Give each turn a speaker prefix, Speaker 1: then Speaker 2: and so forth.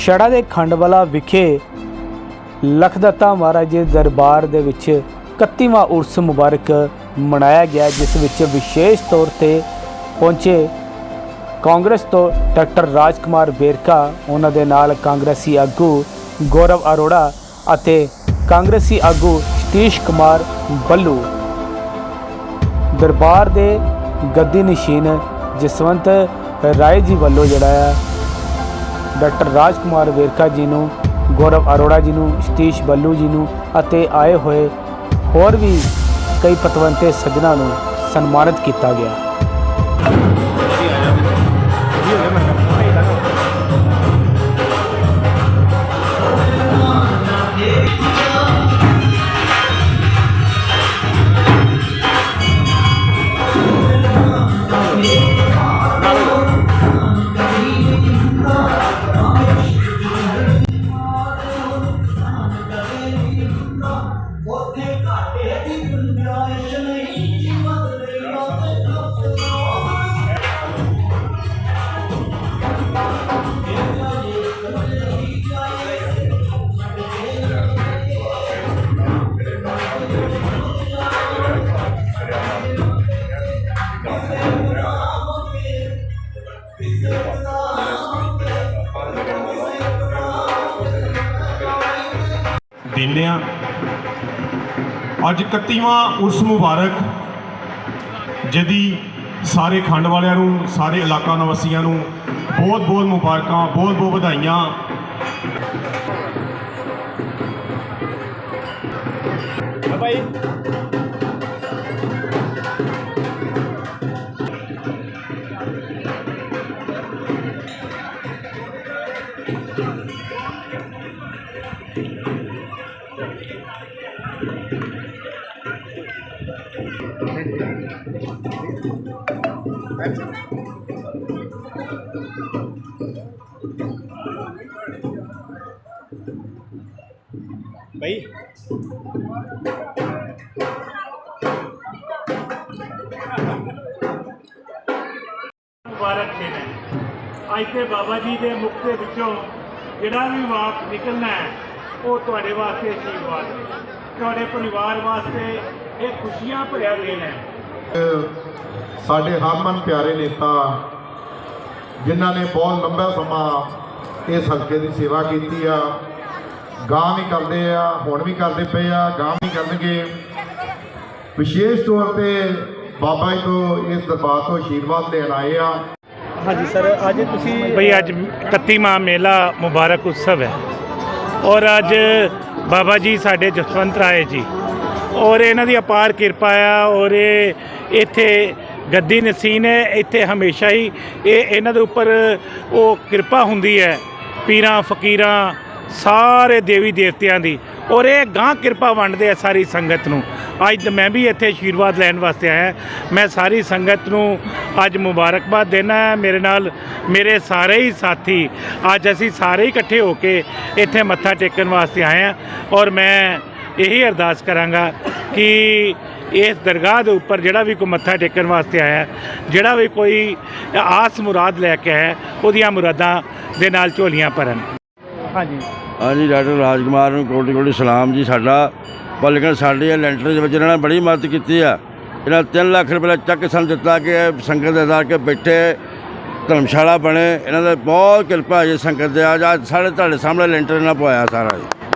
Speaker 1: ਛੜਾ ਦੇ ਖੰਡਵਾਲਾ ਵਿਖੇ ਲਖਦੱਤਾ ਮਹਾਰਾਜ ਦੇ ਦਰਬਾਰ ਦੇ ਵਿੱਚ 31ਵਾਂ ਉਰਸ ਮੁਬਾਰਕ ਮਨਾਇਆ ਗਿਆ, ਜਿਸ ਵਿੱਚ ਵਿਸ਼ੇਸ਼ ਤੌਰ ਤੇ ਪਹੁੰਚੇ ਕਾਂਗਰਸ ਤੋਂ ਡਾਕਟਰ ਰਾਜਕੁਮਾਰ ਵੇਰਕਾ ਉਹਨਾਂ ਦੇ ਨਾਲ ਕਾਂਗਰਸੀ ਆਗੂ ਗੌਰਵ ਅਰੋੜਾ ਅਤੇ ਕਾਂਗਰਸੀ ਆਗੂ ਸਤੀਸ਼ ਕੁਮਾਰ ਬੱਲੂ। ਦਰਬਾਰ ਦੇ ਗੱਦੀ ਨਸ਼ੀਨ ਜਸਵੰਤ ਰਾਏ ਜੀ ਵੱਲੋਂ ਜਿਹੜਾ ਹੈ ਡਾਕਟਰ ਰਾਜਕੁਮਾਰ ਵੇਰਕਾ ਜੀ ਨੂੰ, ਗੌਰਵ ਅਰੋੜਾ ਜੀ ਨੂੰ, ਸਤੀਸ਼ ਬੱਲੂ ਜੀ ਨੂੰ ਅਤੇ ਆਏ ਹੋਏ ਹੋਰ ਵੀ ਕਈ ਪਤਵੰਤੇ ਸੱਜਣਾ ਨੂੰ ਸਨਮਾਨਿਤ ਕੀਤਾ ਗਿਆ।
Speaker 2: ਦਿੰਦੇ ਹਾਂ। ਅੱਜ 31ਵਾਂ ਉਰਸ ਮੁਬਾਰਕ, ਜਿਹਦੀ ਸਾਰੇ ਖੰਡ ਵਾਲਿਆਂ ਨੂੰ, ਸਾਰੇ ਇਲਾਕਾ ਨਿਵਾਸੀਆਂ ਨੂੰ ਬਹੁਤ ਬਹੁਤ ਮੁਬਾਰਕਾਂ, ਬਹੁਤ ਬਹੁਤ ਵਧਾਈਆਂ।
Speaker 1: ਬਈ
Speaker 3: ਮੁਬਾਰਕ ਦਿਨ ਹੈ ਅੱਜ ਤੇ ਬਾਬਾ ਜੀ ਦੇ ਮੁਖ ਦੇ ਵਿੱਚੋਂ ਜਿਹੜਾ ਵੀ ਵਾਕ ਨਿਕਲਣਾ ਹੈ ਉਹ ਤੁਹਾਡੇ ਵਾਸਤੇ ਆਸ਼ੀਰਵਾਦ ਹੈ। ਤੁਹਾਡੇ ਪਰਿਵਾਰ ਵਾਸਤੇ ਇਹ ਖੁਸ਼ੀਆਂ ਭਰਿਆ ਦਿਨ ਹੈ।
Speaker 4: ਸਾਡੇ ਹਰਮਨ ਪਿਆਰੇ ਨੇਤਾ ਜਿਨ੍ਹਾਂ ਨੇ ਬਹੁਤ ਲੰਬਾ ਸਮਾਂ ਇਸ ਹਲਕੇ ਦੀ ਸੇਵਾ ਕੀਤੀ ਆ ਗਾਂ ਵੀ ਕਰਦੇ ਆ ਹੁਣ ਵੀ ਕਰਦੇ ਪਏ ਆ ਗਾਂ ਵੀ ਕਰਨਗੇ। ਵਿਸ਼ੇਸ਼ ਤੌਰ ਤੇ ਬਾਬਾ ਜੀ ਤੋਂ ਇਸ ਦਰਬਾਰ ਤੋਂ ਆਸ਼ੀਰਵਾਦ ਲੈਣ ਆਏ ਆ।
Speaker 1: ਹਾਂਜੀ ਸਰ ਅੱਜ ਤੁਸੀਂ
Speaker 3: ਬਈ ਅੱਜ 31ਵਾਂ ਮੇਲਾ ਮੁਬਾਰਕ ਉਤਸਵ ਹੈ। ਔਰ ਅੱਜ ਬਾਬਾ ਜੀ ਸਾਡੇ ਜਸਵੰਤ ਰਾਏ ਜੀ, ਔਰ ਇਹਨਾਂ ਦੀ ਅਪਾਰ ਕਿਰਪਾ ਆ, ਔਰ ਇਹ ਇੱਥੇ ਗੱਦੀ ਨਸੀਨ ਹੈ, ਇੱਥੇ ਹਮੇਸ਼ਾ ਹੀ ਇਹ ਇਹਨਾਂ ਦੇ ਉੱਪਰ ਉਹ ਕਿਰਪਾ ਹੁੰਦੀ ਹੈ, ਪੀਰਾਂ, ਫਕੀਰਾਂ ਸਾਰੇ ਦੇਵੀ ਦੇਵਤਿਆਂ ਦੀ। ਔਰ ਇਹ ਗਾਂ ਕਿਰਪਾ ਵੰਡਦੇ ਆ ਸਾਰੀ ਸੰਗਤ ਨੂੰ। ਅੱਜ ਮੈਂ ਵੀ ਇੱਥੇ ਆਸ਼ੀਰਵਾਦ ਲੈਣ ਵਾਸਤੇ ਆਇਆ। ਮੈਂ ਸਾਰੀ ਸੰਗਤ ਨੂੰ ਅੱਜ ਮੁਬਾਰਕਬਾਦ ਦੇਣਾ ਹੈ। ਮੇਰੇ ਨਾਲ ਮੇਰੇ ਸਾਰੇ ਹੀ ਸਾਥੀ ਅੱਜ ਅਸੀਂ ਸਾਰੇ ਹੀ ਇਕੱਠੇ ਹੋ ਕੇ ਇੱਥੇ ਮੱਥਾ ਟੇਕਣ ਵਾਸਤੇ ਆਏ ਹਾਂ। ਔਰ ਮੈਂ ਇਹੀ ਅਰਦਾਸ ਕਰਾਂਗਾ ਕਿ ਇਸ ਦਰਗਾਹ ਦੇ ਉੱਪਰ ਜਿਹੜਾ ਵੀ ਕੋਈ ਮੱਥਾ ਟੇਕਣ ਵਾਸਤੇ ਆਇਆ ਜਿਹੜਾ ਵੀ ਕੋਈ ਆਸ ਮੁਰਾਦ ਲੈ ਕੇ ਆਇਆ ਉਹਦੀਆਂ ਮੁਰਾਦਾਂ ਦੇ ਨਾਲ ਝੋਲੀਆਂ ਭਰਨ।
Speaker 1: ਹਾਂਜੀ।
Speaker 5: ਹਾਂਜੀ, ਡਾਕਟਰ ਰਾਜ ਕੁਮਾਰ ਨੂੰ ਕੋਟੀ ਕੋਟੀ ਸਲਾਮ ਜੀ, ਸਾਡਾ ਪਰ ਲੇਕਿਨ ਸਾਡੇ ਇਹ ਲੈਂਟਰ ਦੇ ਵਿੱਚ ਇਹਨਾਂ ਨੇ ਬੜੀ ਮਦਦ ਕੀਤੀ ਆ। ਇਹਨਾਂ 3 ਲੱਖ ਰੁਪਏ ਦਾ ਚੱਕ ਸਾਨੂੰ ਦਿੱਤਾ ਕਿ ਸੰਗਤ ਦੇ ਦਾਰ ਕੇ ਬੈਠੇ, ਧਰਮਸ਼ਾਲਾ ਬਣੇ। ਇਹਨਾਂ ਦਾ ਬਹੁਤ ਕਿਰਪਾ ਹੈ ਜੀ ਸੰਗਤ ਦੇ ਅੱਜ ਅੱਜ ਸਾਡੇ ਤੁਹਾਡੇ ਸਾਹਮਣੇ ਲੈਂਟਰ ਇਹਨਾਂ ਪਵਾਇਆ ਸਾਰਾ ਜੀ।